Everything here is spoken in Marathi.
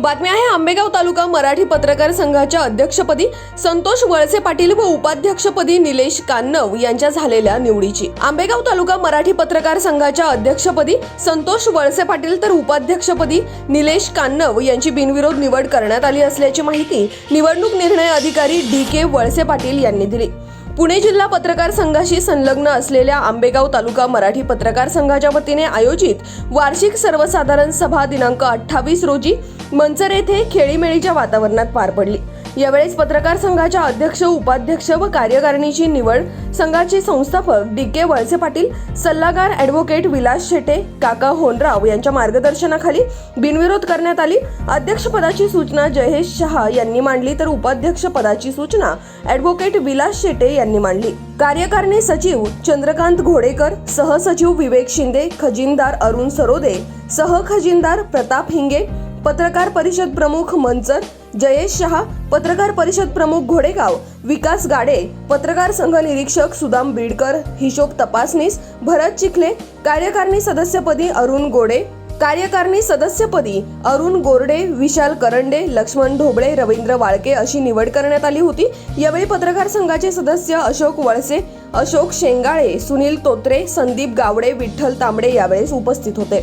बातमी आहे आंबेगाव तालुका मराठी पत्रकार संघाच्या अध्यक्षपदी संतोष वळसे पाटील व उपाध्यक्षपदी निलेश कान्नव यांच्या झालेल्या निवडीची. आंबेगाव तालुका मराठी पत्रकार संघाच्या अध्यक्षपदी संतोष वळसे पाटील तर उपाध्यक्षपदी निलेश कान्नव यांची बिनविरोध निवड करण्यात आली असल्याची माहिती निवडणूक निर्णय अधिकारी डी के वळसे पाटील यांनी दिली. पुणे जिल्हा पत्रकार संघाशी संलग्न असलेल्या आंबेगाव तालुका मराठी पत्रकार संघाच्या वतीने आयोजित वार्षिक सर्वसाधारण सभा दिनांक अठ्ठावीस रोजी मंचर येथे खेळीमेळीच्या वातावरणात पार पडली. यावेळेस पत्रकार संघाच्या अध्यक्ष उपाध्यक्ष व कार्यकारिणीची निवड संघाचे संस्थापक डी के वळसे पाटील सल्लागार ॲडव्होकेट विलास शेटे काका होनराव यांच्या मार्गदर्शनाखाली बिनविरोध करण्यात आली. अध्यक्षपदाची सूचना जयेश शहा यांनी मांडली तर उपाध्यक्ष पदाची सूचना ॲडव्होकेट विलास शेटे यांनी मांडली. कार्यकारिणी सचिव चंद्रकांत घोडेकर सहसचिव विवेक शिंदे खजिनदार अरुण सरोदे सहखजिनदार प्रताप हिंगे पत्रकार परिषद प्रमुख मंचर जयेश शहा पत्रकार परिषद प्रमुख घोडेगाव विकास गाडे पत्रकार संघ निरीक्षक सुदाम बीडकर हिशोब तपासनीस भरत चिखले कार्यकारिणी सदस्यपदी अरुण गोडे कार्यकारिणी सदस्यपदी अरुण गोरडे विशाल करंडे लक्ष्मण ढोबळे रवींद्र वाळके अशी निवड करण्यात आली होती. यावेळी पत्रकार संघाचे सदस्य अशोक वळसे अशोक शेंगाळे सुनील तोत्रे संदीप गावडे विठ्ठल तांबडे यावेळेस उपस्थित होते.